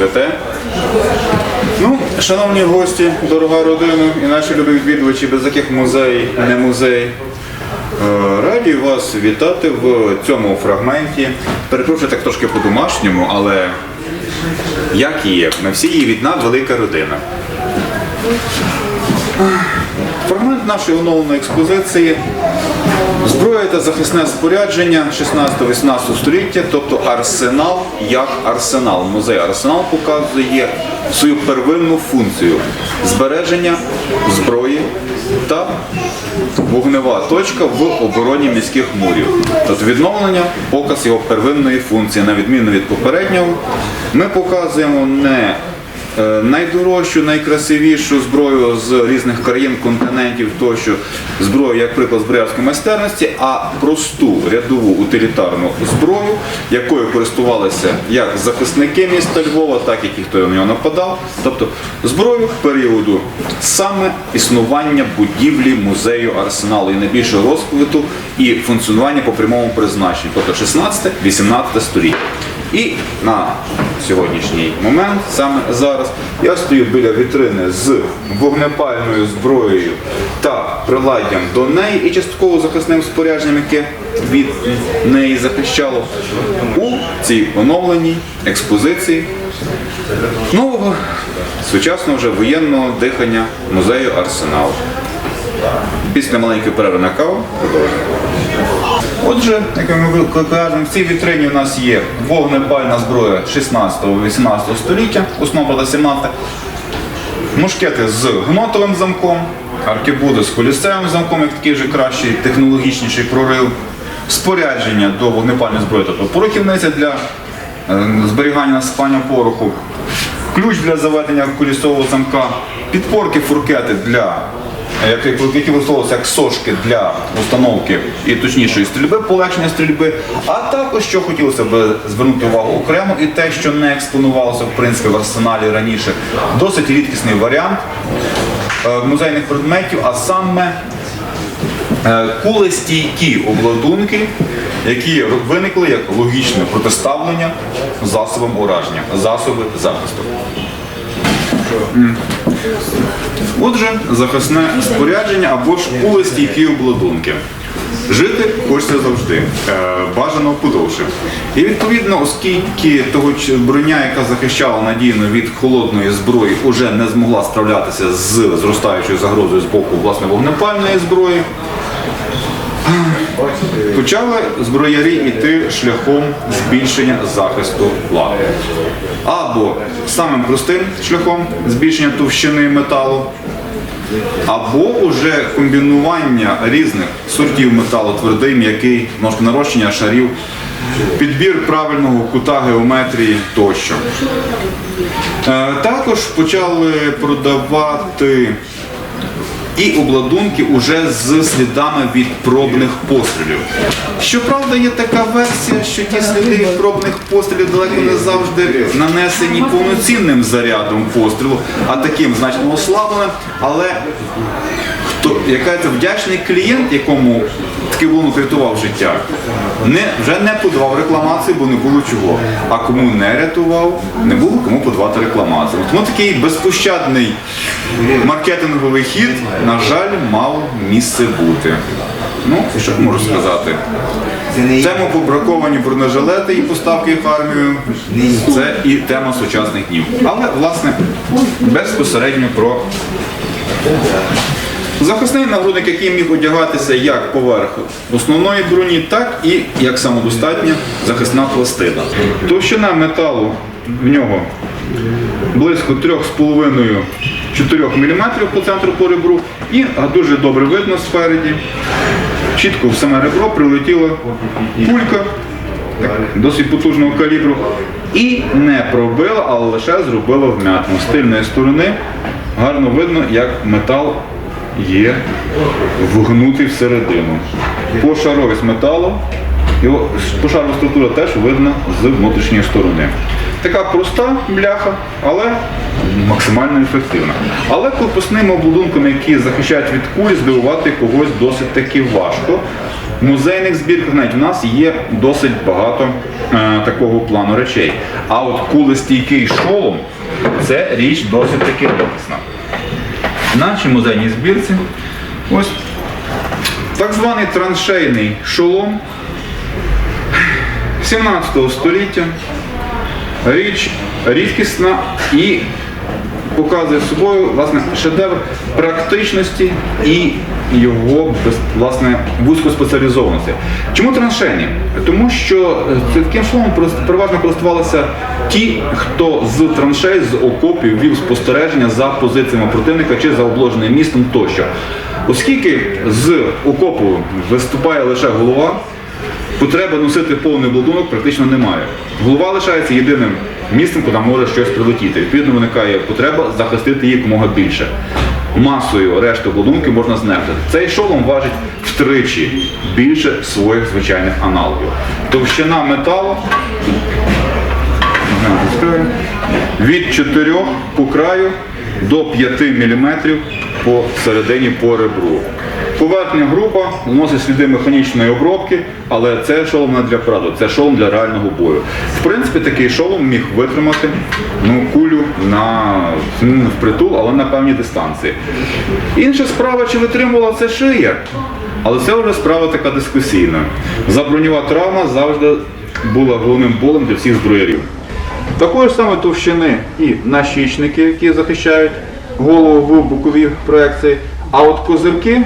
святе. Ну, шановні гості, дорога родина і наші любі відвідувачі, без яких музей не музей. Е, Раді вас вітати в цьому фрагменті. Перепрошую так трошки по-домашньому, але як є, ми всі є відна велика родина. Фрагмент нашої оновленої експозиції зброя та захисне спорядження 16-18 століття, тобто арсенал як арсенал. Музей арсенал показує свою первинну функцію збереження зброї та вогнева точка в обороні міських мурів. Тобто відновлення, показ його первинної функції, на відміну від попереднього, ми показуємо не найдорожчу, найкрасивішу зброю з різних країн, континентів, тощо зброю, як приклад зброярської майстерності, а просту рядову утилітарну зброю, якою користувалися як захисники міста Львова, так і ті, хто на нього нападав. Тобто зброю періоду саме існування будівлі музею арсеналу і найбільшого розквиту і функціонування по прямому призначенню, тобто 16-18 століття. І на сьогоднішній момент, саме зараз, я стою біля вітрини з вогнепальною зброєю та приладдям до неї і частково захисним спорядженням, яке від неї захищало у цій оновленій експозиції нового сучасного вже воєнного дихання музею Арсенал. Після маленької перерви на каву продовжуємо. Отже, як ми кажемо, в цій вітрині у нас є. Вогнепальна зброя 16-18 століття, основа та 17 мушкети з гнотовим замком, аркебуди з колісцевим замком, як такий вже кращий, технологічніший прорив, спорядження до вогнепальної зброї, тобто порохівниця для е, зберігання насипання пороху, ключ для заведення колісового замка, підпорки фуркети для які використовувалися як сошки для установки і точнішої стрільби, полегшення стрільби. А також, що хотілося б звернути увагу окремо, і те, що не експонувалося в принципі в арсеналі раніше, досить рідкісний варіант е, музейних предметів, а саме е, кулестійкі обладунки, які виникли як логічне протиставлення засобам ураження, засоби захисту. Отже, захисне спорядження або ж кулестійкі обладунки. Жити хочеться завжди, е, бажано подовше. І відповідно, оскільки того броня, яка захищала надійно від холодної зброї, уже не змогла справлятися з зростаючою загрозою з боку власне вогнепальної зброї, почали зброярі йти шляхом збільшення захисту лави. Або самим простим шляхом збільшення товщини металу, або уже комбінування різних сортів металу, твердий, м'який, ножка нарощення шарів, підбір правильного кута геометрії тощо. Е, Також почали продавати і обладунки уже з слідами від пробних пострілів. Щоправда, є така версія, що ті сліди пробних пострілів далеко не завжди нанесені повноцінним зарядом пострілу, а таким значно ослабленим. Але хто яка це вдячний клієнт, якому такий обладунок рятував життя, не, вже не подавав рекламацію, бо не було чого. А кому не рятував, не було кому подавати рекламацію. Тому такий безпощадний маркетинговий хід, на жаль, мав місце бути. Ну, що можу сказати? Тема побраковані бронежилети і поставки в армію це і тема сучасних днів. Але, власне, безпосередньо про Захисний нагрудник, який міг одягатися як поверх основної броні, так і як самодостатня захисна пластина. Товщина металу в нього близько 3,5-4 мм по центру по ребру і дуже добре видно спереді. Чітко в саме ребро прилетіла кулька так, досить потужного калібру і не пробила, але лише зробила вмятину. З тильної сторони гарно видно, як метал є вгнутий всередину. Пошаровість металу, його пошарова структура теж видно з внутрішньої сторони. Така проста бляха, але максимально ефективна. Але корпусними обладунками, які захищають від куль, здивувати когось досить таки важко. В музейних збірках навіть у нас є досить багато е, такого плану речей. А от кулестійкий шолом це річ досить таки рідкісна. Нашій музейній збірці ось так званий траншейний шолом 17 століття. Річ рідкісна і показує собою власне шедевр практичності і його власне вузькоспеціалізованості. Чому траншейні? Тому що е, таким просто переважно користувалися ті, хто з траншей, з окопів вів спостереження за позиціями противника чи за обложеним містом тощо. Оскільки з окопу виступає лише голова, Потреби носити повний бладунок практично немає. Голова лишається єдиним місцем, куди може щось прилетіти. Відповідно, виникає потреба захистити її якомога більше. Масою решту обладунків можна знести. Цей шолом важить втричі більше своїх звичайних аналогів. Товщина металу від 4 по краю до 5 мм по середині по ребру. Поверхня груба, носить сліди механічної обробки, але це шолом не для праду, це шолом для реального бою. В принципі, такий шолом міг витримати ну, кулю на не впритул, але на певній дистанції. Інша справа, чи витримувала це шия, але це вже справа така дискусійна. Заброньова травма завжди була головним болем для всіх зброярів. Такої ж саме товщини і нащічники, які захищають голову в боковій проекції. А от козирки,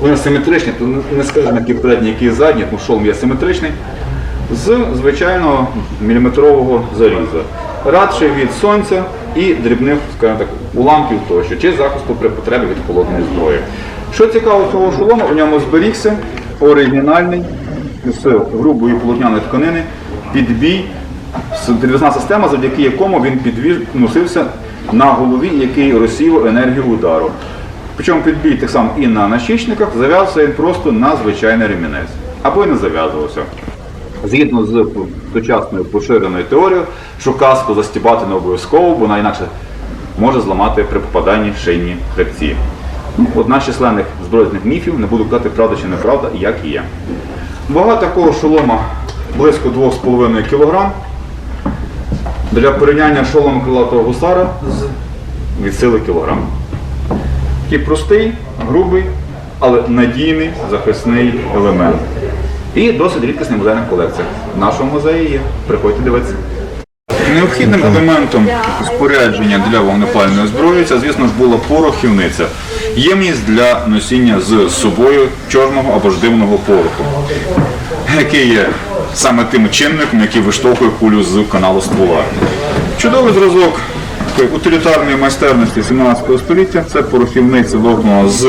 вони симетричні, то не скажемо, які передні, які задні, тому шолом є симетричний, з звичайного міліметрового заліза. Радше від сонця і дрібних, скажімо так, уламків тощо, чи захисту при потребі від холодної зброї. Що цікаво цього шолому, у ньому зберігся оригінальний з грубої полотняної тканини підбій підвісна система, завдяки якому він підвіз, носився на голові, який розсіяв енергію удару. Причому підбій так само і на нащічниках зав'язався він просто на звичайний ремінець. Або й не зав'язувався. Згідно з сучасною поширеною теорією, що каску застібати не обов'язково, бо вона інакше може зламати при попаданні шийні хребці. Ну, Одна з численних збройних міфів, не буду казати правда чи неправда, як і є. Вага такого шолома близько 2,5 кг. Для порівняння шолом крилатого гусара з від сили кілограм. Такий простий, грубий, але надійний захисний елемент. І досить рідкісний музейних колекціях. В нашому музеї є. Приходьте дивитися. Необхідним елементом спорядження для вогнепальної зброї це, звісно ж, була порохівниця. Ємність для носіння з собою чорного або ж димного пороху, який є саме тим чинником, який виштовхує кулю з каналу ствола. Чудовий зразок такої утилітарної майстерності 17 століття це порохівниця вогнена з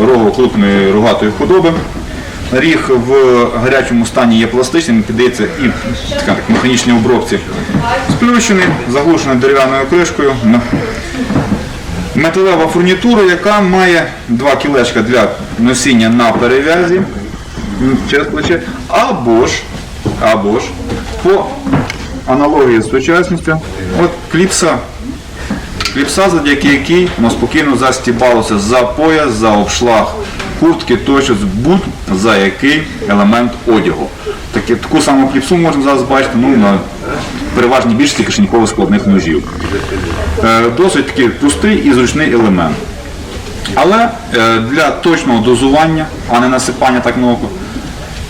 рогу крупної рогатої худоби. Ріг в гарячому стані є пластичним, піддається і така, так, механічній обробці. Сплющений, заглушений дерев'яною кришкою. Металева фурнітура, яка має два кілечка для носіння на перев'язі через плече, або ж, або ж по аналогії з сучасністю, от кліпса Кліпса, завдяки якій воно спокійно застібалося за пояс, за обшлаг куртки, тощо будь за який елемент одягу. Такі, таку саму кліпсу можна зараз бачити ну, на переважній більшості кишенькових складних ножів. Е, досить такий простий і зручний елемент. Але е, для точного дозування, а не насипання так на око,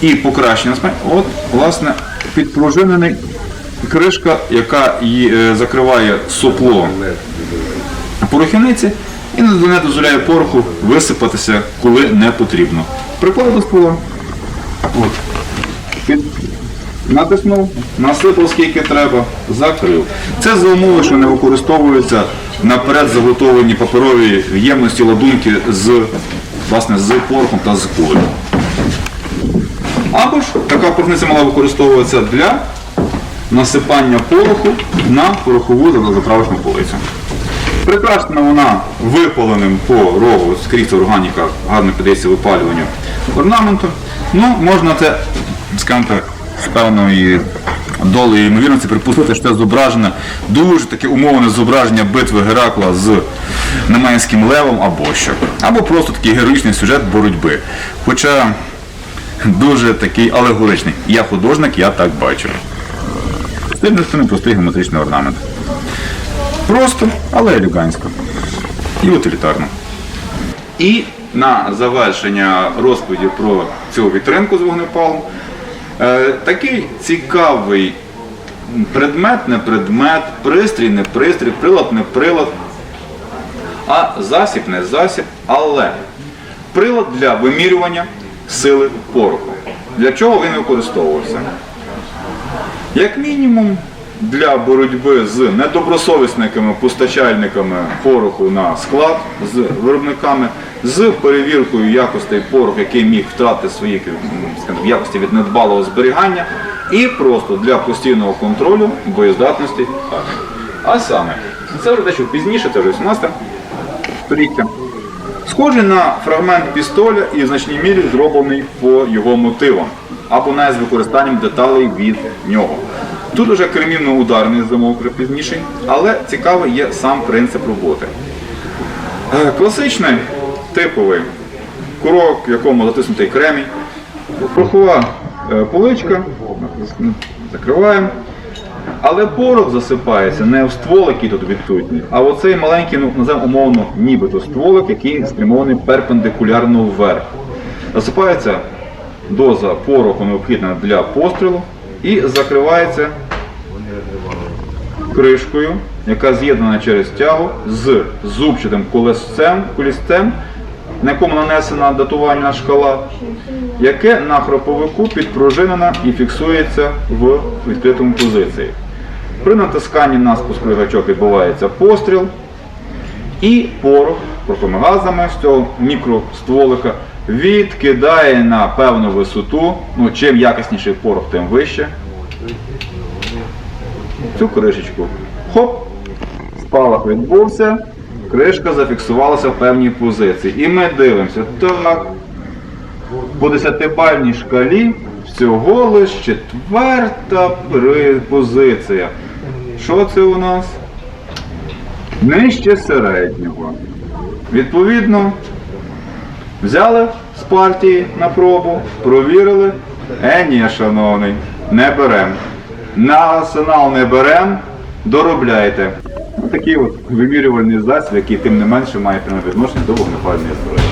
і покращення от, власне, підпружинений кришка, яка її, е, закриває сопло порохівниці і не дозволяє пороху висипатися, коли не потрібно. Приклад до ствола. От. Натиснув, насипав скільки треба, закрив. Це за умови, що не використовуються наперед заготовлені паперові ємності ладунки з, власне, з порохом та з кулею. Або ж така порохниця мала використовуватися для насипання пороху на порохову заправочну полицю. Прикрашена вона випаленим по рогу, скрізь органіка гарно піддається випалюванню орнаменту. Ну, можна це, скажімо так, з певної долею ймовірності припустити, що це зображене дуже таке умовне зображення битви Геракла з Неманським левом або що. Або просто такий героїчний сюжет боротьби. Хоча дуже такий алегоричний. Я художник, я так бачу. Це простий геометричний орнамент. Просто, але елегантсько. І утилітарно. І на завершення розповіді про цю вітринку з вогнепалом. Е, такий цікавий предмет, не предмет, пристрій, не пристрій, прилад, не прилад, а засіб, не засіб, але прилад для вимірювання сили пороху. Для чого він використовувався? Як мінімум для боротьби з недобросовісниками постачальниками пороху на склад, з виробниками, з перевіркою якостей пороху, який міг втратити свої скажімо, якості від недбалого зберігання, і просто для постійного контролю боєздатності. А саме, це вже дещо пізніше, це вже 18 століття. Схожий на фрагмент пістоля і в значній мірі зроблений по його мотивам, або навіть з використанням деталей від нього. Тут уже кремінно-ударний замок вже пізніший, але цікавий є сам принцип роботи. Е, Класичний типовий курок, в якому затиснутий кремінь, порохова е, поличка, закриваємо. Але порох засипається не в ствол, який тут відсутній, а в оцей маленький, ну, називаємо умовно, нібито стволик, який спрямований перпендикулярно вверх. Засипається доза пороху необхідна для пострілу і закривається кришкою, яка з'єднана через тягу з зубчатим колесцем, колісцем, на якому нанесена датувальна шкала, яке на хроповику підпружинено і фіксується в відкритому позиції. При натисканні на спусковий гачок відбувається постріл, і порох пороховими газами з цього мікростволика відкидає на певну висоту. Ну, чим якісніший порох, тим вище. Цю кришечку. Хоп! Спалах відбувся, кришка зафіксувалася в певній позиції. І ми дивимося. Так, по 10-бальній шкалі всього лиш четверта позиція. Що це у нас? Нижче середнього. Відповідно, взяли з партії на пробу, провірили. Е, ні, шановний, не берем. На арсенал не берем, доробляйте. Ось Такий от вимірювальний засіб, який тим не менше має пряме відношення до вогнепальної зброї.